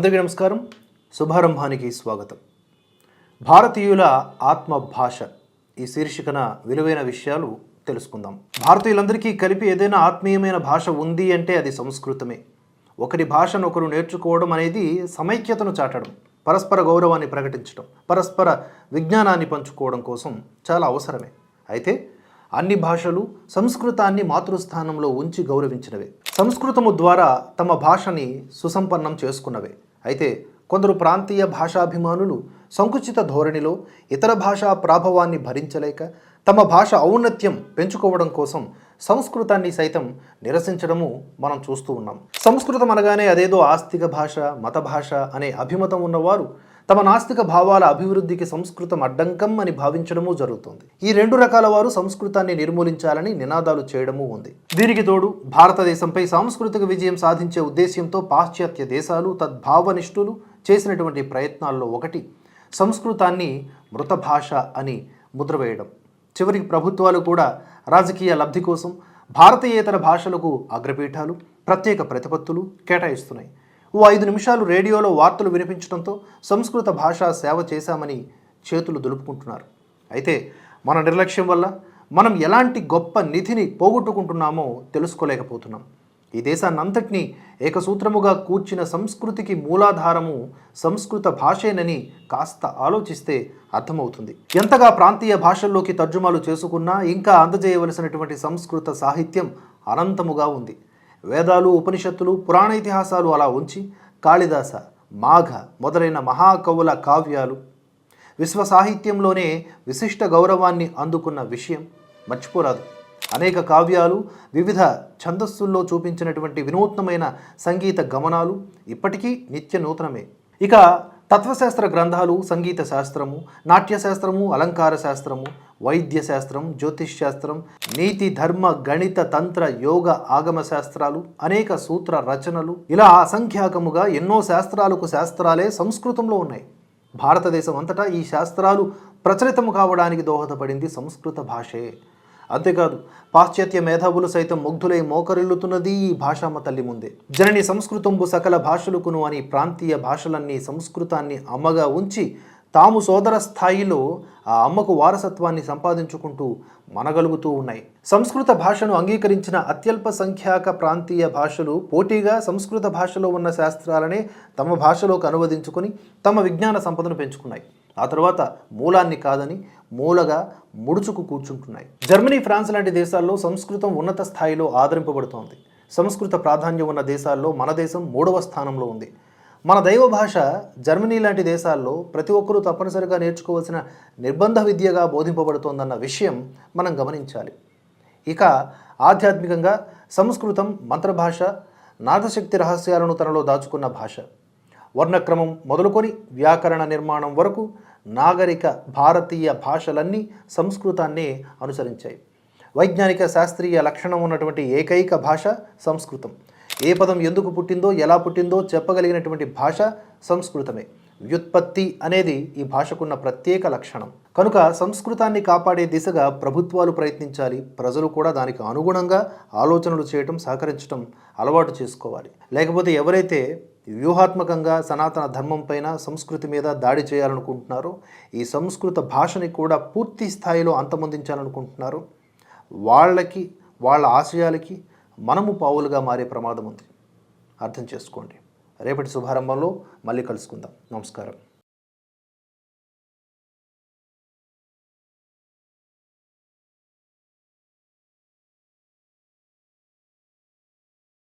అందరికీ నమస్కారం. శుభారంభానికి స్వాగతం. భారతీయుల ఆత్మ భాష ఈ శీర్షికన విలువైన విషయాలు తెలుసుకుందాం. భారతీయులందరికీ కలిపి ఏదైనా ఆత్మీయమైన భాష ఉంది అంటే అది సంస్కృతమే. ఒకరి భాషను ఒకరు నేర్చుకోవడం అనేది సమైక్యతను చాటడం పరస్పర గౌరవాన్ని ప్రకటించడం పరస్పర విజ్ఞానాన్ని పంచుకోవడం కోసం చాలా అవసరమే. అయితే అన్ని భాషలు సంస్కృతాన్ని మాతృస్థానంలో ఉంచి గౌరవించినవే. సంస్కృతము ద్వారా తమ భాషని సుసంపన్నం చేసుకున్నవే. అయితే కొందరు ప్రాంతీయ భాషాభిమానులు సంకుచిత ధోరణిలో ఇతర భాషా ప్రాభవాన్ని భరించలేక తమ భాష ఔన్నత్యం పెంచుకోవడం కోసం సంస్కృతాన్ని సైతం నిరసించడము మనం చూస్తూ ఉన్నాం. సంస్కృతం అనగానే అదేదో ఆస్తిక భాష మత భాష అనే అభిమతం ఉన్నవారు తమ నాస్తిక భావాల అభివృద్ధికి సంస్కృతం అడ్డంకం అని భావించడము జరుగుతుంది. ఈ రెండు రకాల వారు సంస్కృతాన్ని నిర్మూలించాలని నినాదాలు చేయడమూ ఉంది. దీనికి తోడు భారతదేశంపై సాంస్కృతిక విజయం సాధించే ఉద్దేశ్యంతో పాశ్చాత్య దేశాలు తద్భావనిష్ఠులు చేసినటువంటి ప్రయత్నాల్లో ఒకటి సంస్కృతాన్ని మృత భాష అని ముద్ర వేయడం. చివరికి ప్రభుత్వాలు కూడా రాజకీయ లబ్ధి కోసం భారతీయేతర భాషలకు అగ్రపీఠాలు ప్రత్యేక ప్రతిపత్తులు కేటాయిస్తున్నాయి. ఓ ఐదు నిమిషాలు రేడియోలో వార్తలు వినిపించడంతో సంస్కృత భాషా సేవ చేశామని చేతులు దులుపుకుంటున్నారు. అయితే మన నిర్లక్ష్యం వల్ల మనం ఎలాంటి గొప్ప నిధిని పోగొట్టుకుంటున్నామో తెలుసుకోలేకపోతున్నాం. ఈ దేశాన్నంతటినీ ఏకసూత్రముగా కూర్చిన సంస్కృతికి మూలాధారము సంస్కృత భాషేనని కాస్త ఆలోచిస్తే అర్థమవుతుంది. ఎంతగా ప్రాంతీయ భాషల్లోకి తర్జుమాలు చేసుకున్నా ఇంకా అందజేయవలసినటువంటి సంస్కృత సాహిత్యం అనంతముగా ఉంది. వేదాలు ఉపనిషత్తులు పురాణ ఇతిహాసాలు అలా ఉంచి కాళిదాస మాఘ మొదలైన మహాకవుల కావ్యాలు విశ్వ సాహిత్యంలోనే విశిష్ట గౌరవాన్ని అందుకున్న విషయం. మర్చిపోరాదు. అనేక కావ్యాలు వివిధ ఛందస్సుల్లో చూపించినటువంటి వినూత్నమైన సంగీత గమనాలు ఇప్పటికీ నిత్య నూతనమే. ఇక తత్వశాస్త్ర గ్రంథాలు సంగీత శాస్త్రము నాట్యశాస్త్రము అలంకార శాస్త్రము వైద్య శాస్త్రం జ్యోతిష్ శాస్త్రం నీతి ధర్మ గణిత తంత్ర యోగ ఆగమ శాస్త్రాలు అనేక సూత్ర రచనలు ఇలా అసంఖ్యాకముగా ఎన్నో శాస్త్రాలకు శాస్త్రాలే సంస్కృతంలో ఉన్నాయి. భారతదేశం అంతటా ఈ శాస్త్రాలు ప్రచలితము కావడానికి దోహదపడింది సంస్కృత భాషే. అంతేకాదు పాశ్చాత్య మేధావులు సైతం ముగ్ధులై మోకరిల్లుతున్నది ఈ భాషామ తల్లి ముందే. జనని సంస్కృతంబు సకల భాషలుకును అని ప్రాంతీయ భాషలన్నీ సంస్కృతాన్ని అమ్మగా ఉంచి తాము సోదర స్థాయిలో ఆ అమ్మకు వారసత్వాన్ని సంపాదించుకుంటూ మనగలుగుతూ ఉన్నాయి. సంస్కృత భాషను అంగీకరించిన అత్యల్ప సంఖ్యాక ప్రాంతీయ భాషలు పోటీగా సంస్కృత భాషలో ఉన్న శాస్త్రాలనే తమ భాషలోకి అనువదించుకొని తమ విజ్ఞాన సంపదను పెంచుకున్నాయి. ఆ తర్వాత మూలాన్ని కాదని మూలగా ముడుచుకు కూర్చుంటున్నాయి. జర్మనీ ఫ్రాన్స్ లాంటి దేశాల్లో సంస్కృతం ఉన్నత స్థాయిలో ఆదరింపబడుతోంది. సంస్కృత ప్రాధాన్యం ఉన్న దేశాల్లో మన దేశం మూడవ స్థానంలో ఉంది. మన దైవ భాష జర్మనీ లాంటి దేశాల్లో ప్రతి ఒక్కరూ తప్పనిసరిగా నేర్చుకోవాల్సిన నిర్బంధ విద్యగా బోధింపబడుతోందన్న విషయం మనం గమనించాలి. ఇక ఆధ్యాత్మికంగా సంస్కృతం మంత్రభాష నాదశక్తి రహస్యాలను తనలో దాచుకున్న భాష. వర్ణక్రమం మొదలుకొని వ్యాకరణ నిర్మాణం వరకు నాగరిక భారతీయ భాషలన్నీ సంస్కృతాన్నే అనుసరించాయి. వైజ్ఞానిక శాస్త్రీయ లక్షణం ఉన్నటువంటి ఏకైక భాష సంస్కృతం. ఏ పదం ఎందుకు పుట్టిందో ఎలా పుట్టిందో చెప్పగలిగినటువంటి భాష సంస్కృతమే. వ్యుత్పత్తి అనేది ఈ భాషకున్న ప్రత్యేక లక్షణం. కనుక సంస్కృతాన్ని కాపాడే దిశగా ప్రభుత్వాలు ప్రయత్నించాలి. ప్రజలు కూడా దానికి అనుగుణంగా ఆలోచనలు చేయటం సహకరించడం అలవాటు చేసుకోవాలి. లేకపోతే ఎవరైతే వ్యూహాత్మకంగా సనాతన ధర్మం పైన సంస్కృతి మీద దాడి చేయాలనుకుంటున్నారో ఈ సంస్కృత భాషని కూడా పూర్తి స్థాయిలో అంతమొందించాలనుకుంటున్నారో వాళ్ళకి వాళ్ళ ఆశయాలకి మనము పావులుగా మారే ప్రమాదం ఉంది. అర్థం చేసుకోండి. రేపటి శుభారంభంలో మళ్ళీ కలుసుకుందాం. నమస్కారం.